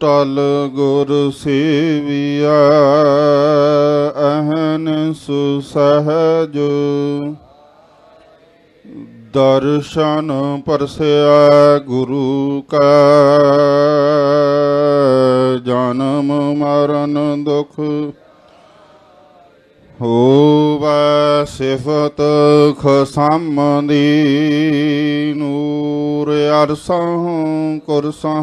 ਟਲ ਗੁਰ ਸੇਵੀਆ ਅਹਨ ਸੁਸਹਜ। ਦਰਸ਼ਨ ਪਰਸਿਆ ਗੁਰੂ ਕਾ, ਜਨਮ ਮਰਨ ਦੁਖ ਹੋਵੈ ਸਿਫਤ ਖਸਮ ਦੀ ਨੂਰ ਅਰਸਹੁ ਕੁਰਸਾਂ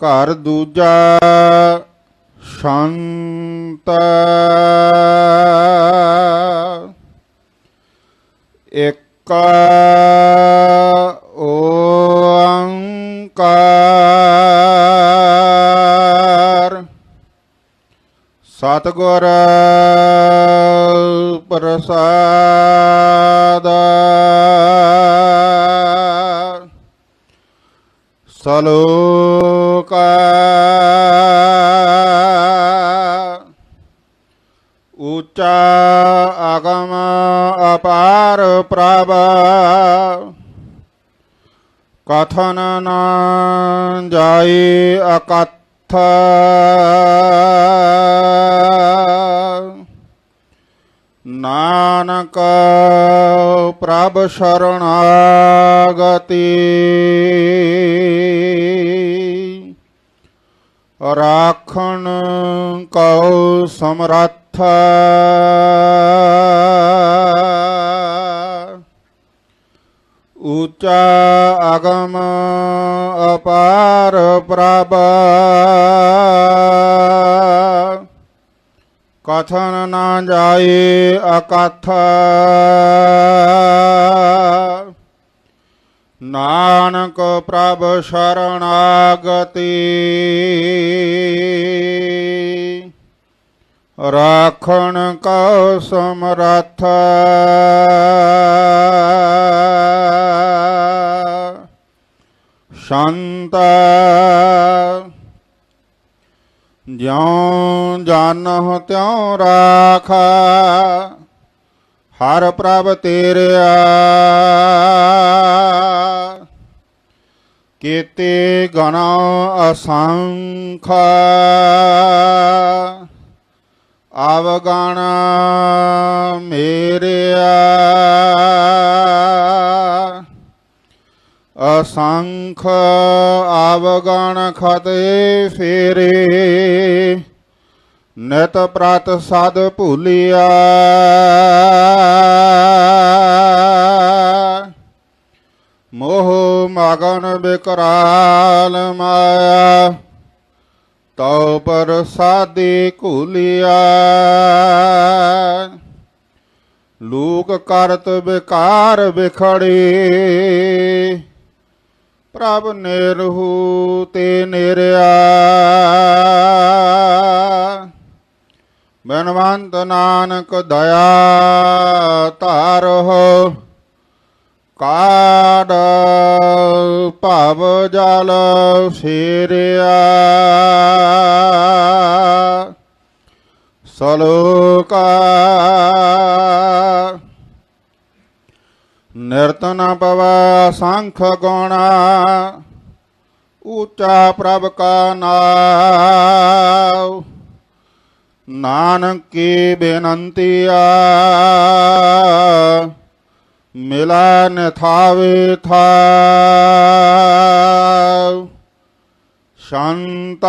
ਘਰ ਦੂਜਾ ਸ਼ਾਂਤ ਇੱਕ ਓੰਕਾਰ। ਸਤਿਗੁਰ ਪ੍ਰਸਾਦ। ਸਲੋਕ ਉੱਚਾ ਆਗਮ ਅਪਾਰ ਪ੍ਰਭ ਕਥਨ ਨ ਜਾਈ ਅਕਥ ਨਾਨਕ ਪ੍ਰਭ ਸ਼ਰਣਾਗਤੀ ਰਾਖਣ ਕਉ ਸਮਰੱਥ। ਉੱਚਾ ਅਗਮ ਅਪਾਰ ਪ੍ਰਭ। ਕਥਨ ਨਾ ਜਾਏ ਅਕਥ। ਨਾਨਕ ਪ੍ਰਭ ਸ਼ਰਣਾਗਤੀ। ਰਾਖਣ ਕਉ ਸਮਰੱਥ ਸ਼ਾਂਤ। ਜਿਉ ਜਾਨਹੁ ਤਿਉ ਰਾਖ। ਹਰ ਪ੍ਰਭ ਤੇਰਿਆ। ਕੀਤੇ ਗਣਾ ਅਸੰਖ। ਅਵਗਣ ਮੇਰਿਆ। ਅਸੰਖ ਅਵਗਣ ਖਤੇ ਫੇਰੇ। ਨਤ ਪ੍ਰਤ ਸਦ ਭੂਲਿਆ। ਮੋਹ ਮਗਨ ਬਿਕਰਾਲ ਮਾਇਆ, ਤਉ ਪਰ ਸਾਦੀ ਘੁਲਿਆ। ਲੋਕ ਕਰਤ ਵਿਕਾਰ ਵਿਖੜੇ, ਪ੍ਰਭ ਨਿਰਹੂ ਤੇ ਨਿਰਿਆ। ਬਨਵੰਤ ਨਾਨਕ ਦਇਆ ਧਾਰੋ ਕਾੜ ਭਵ ਜਲ ਫੇਰਿਆ ਸਲੋਕਾ ਨਿਰਤਨ ਪਵੈ ਸੰਖ ਗੁਣਾ, ਉੱਚਾ ਪ੍ਰਭ ਕਾ ਨਾਮ ਨਾਨਕ ਕੀ ਬੇਨੰਤੀਆ ਮਿਲਾ ਨਥਾਵੇ ਥਾਵ, ਸ਼ਾਂਤ।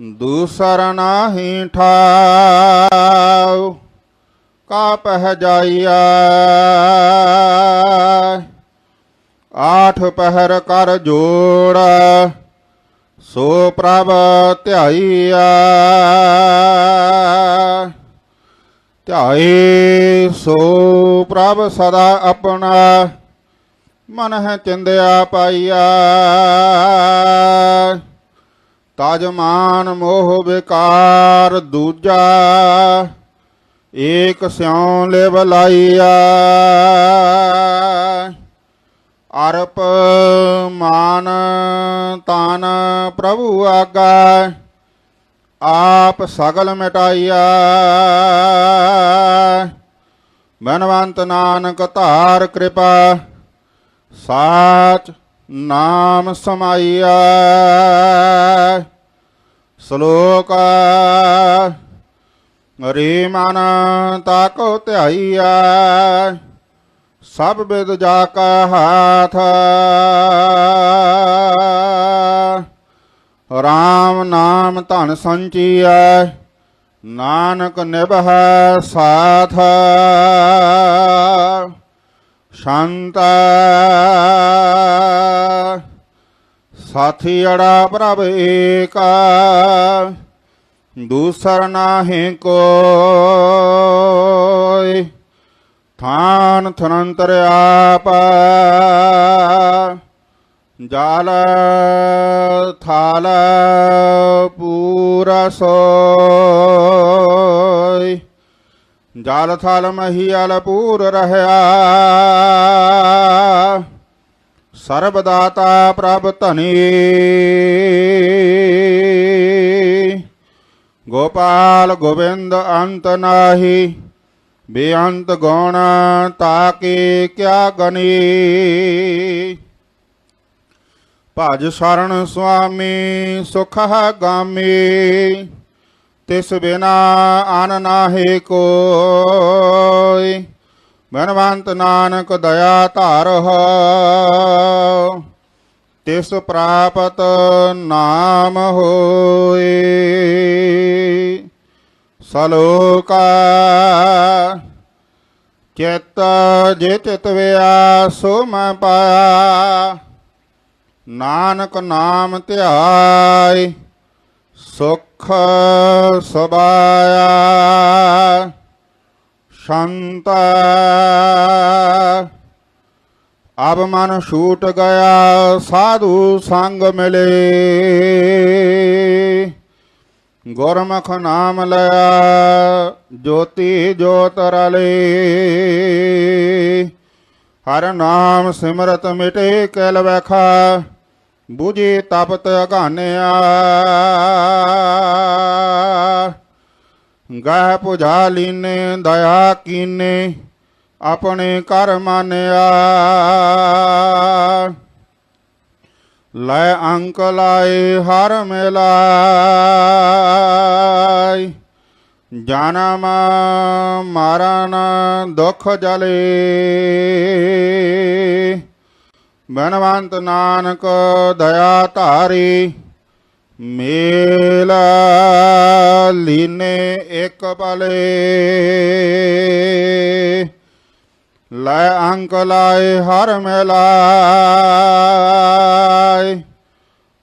ਦੂਸਰ ਨਾਹੀ ਠਾਉ ਕਾ ਪਹਿ ਜਾਈਆ ਆਠ ਪਹਿਰ ਕਰ ਜੋੜ, ਸੋ ਪ੍ਰਭ ਧਿਆਈਆ ਧਿਆਏ ਸੋ ਪ੍ਰਭ ਸਦਾ ਆਪਣਾ ਮਨ ਹੈ ਚਿੰਦਿਆ ਪਾਈਆ। ਤਜ ਮਾਨ ਮੋਹ ਵਿਕਾਰ ਦੂਜਾ, ਏਕ ਸਿਉ ਲਿਵ ਲਾਈਆ। ਅਰਪ ਮਾਨ ਤਾਨ ਪ੍ਰਭੂ ਆਗਾ। ਆਪ ਸਗਲ ਮਿਟਾਈਆ ਬਨਵੰਤ ਨਾਨਕ ਧਾਰ ਕਿਰਪਾ, ਸਾਚ ਨਾਮ ਸਮਾਈਆ ਸ਼ਲੋਕ ਰੇ ਮਨ ਤਾਕੋ ਧਿਆਈਆ ਸਭ ਬਿਦ ਜਾ ਕਾ ਹਾਥ। ਰਾਮ ਨਾਮ ਧਨ ਸੰਚੀਐ, ਨਾਨਕ ਨਿਭੈ ਸਾਥ। ਸ਼ਾਂਤ ਸਾਥੀ ਅੜਾ ਪ੍ਰਭ ਏਕਾ, ਦੂਸਰ ਨਾਹੀ ਕੋਈ। ਥਾਨ ਥਨੰਤਰ ਆਪ ਜਲ ਥਾਲ ਪੂਰਾ ਸੋਈ। ਜਲ ਥਲ ਮਹੀਲ ਪੂਰ ਰਹਿਆ। ਸਰਬ ਦਾਤਾ ਪ੍ਰਭ ਧਨੀ। ਗੋਪਾਲ ਗੋਬਿੰਦ ਅੰਤ ਨਾਹੀ। ਬੇਅੰਤ ਗੁਣ ਤਾਕੇ ਕਿਆ ਗਨੀ। ਭਜ ਸ਼ਰਨ ਸੁਆਮੀ ਸੁਖ ਹੈ ਗਾਮੀ, ਤਿਸ ਬਿਨਾ ਅਨ ਨਾਹੀ ਕੋਈ। ਬਨਵੰਤ ਨਾਨਕ ਦਇਆ ਧਾਰ ਹੋ, ਤਿਸ ਪ੍ਰਾਪਤ ਨਾਮ ਹੋਏ ਸਲੋਕਾ ਚਿਤ ਜੇ ਚਿਤ ਵਿਆ ਸੋ ਮੈਂ ਪਾਇਆ ਨਾਨਕ ਨਾਮ ਧਿਆਇ ਸੁਖ ਸਬਾਇਆ ਸ਼ਾਂਤਾ। ਅਬ ਮਨ ਛੂਟ ਗਿਆ, ਸਾਧੂ ਸੰਗ ਮਿਲੇ। ਗੁਰਮੁਖ ਨਾਮ ਲਿਆ ਜੋਤੀ ਜੋਤ ਰਲੇ। ਹਰ ਨਾਮ ਸਿਮਰਤ ਮਿਟੇ ਕਲ ਵਖਾ ਬੁਝੇ ਤਪਤ ਅਗਾਨਿਆ ਗਾਹ ਪੁਝਾ ਲੀਨੇ ਦਇਆ ਕੀਨੇ, ਆਪਣੇ ਕਰ ਮਾਨਿਆ। ਲੈ ਅੰਕ ਲਾਏ, ਹਰ ਮਿਲਾਈ ਜਨਮ ਮਰਨ ਦੁਖ ਜਲੇ। ਬਨਵੰਤ ਨਾਨਕ ਦਇਆ ਧਾਰੀ, ਮੇਲ ਲੀਨੇ ਇੱਕ ਪਲੇ ਲੈ ਅੰਕ ਲਾਏ ਹਰ ਮਿਲਾਏ,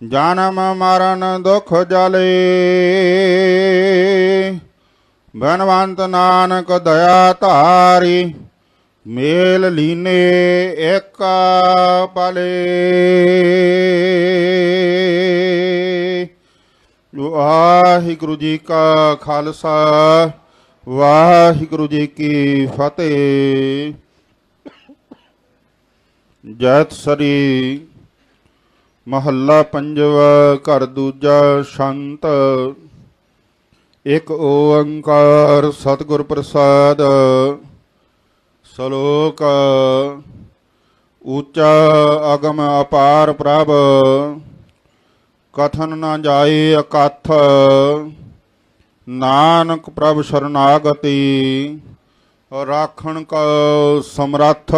ਜਨਮ ਮਰਨ ਦੁਖ ਜਲੇ। ਬਨਵੰਤ ਨਾਨਕ ਦਇਆ ਧਾਰੀ ਮੇਲ ਲੀਨੇ ਇੱਕ ਪਲੇ। ਵਾਹਿਗੁਰੂ ਜੀ ਕਾ ਖਾਲਸਾ, ਵਾਹਿਗੁਰੂ ਜੀ ਕੀ ਫਤਿਹ। ਜੈਤ ਸਰੀ ਮਹੱਲਾ ਪੰਜਵਾ, ਘਰ ਦੂਜਾ ਸ਼ੰਤ। ਇੱਕ ਓੰਕਾਰ ਸਤਿਗੁਰ ਪ੍ਰਸਾਦ। ਸ਼ਲੋਕ ਉੱਚਾ ਅਗਮ ਅਪਾਰ ਪ੍ਰਭ, ਕਥਨ ਨਾ ਜਾਏ ਅਕਥ ਨਾਨਕ ਪ੍ਰਭ ਸ਼ਰਨਾਗਤੀ, ਰਾਖਣ ਕੋ ਸਮਰੱਥ।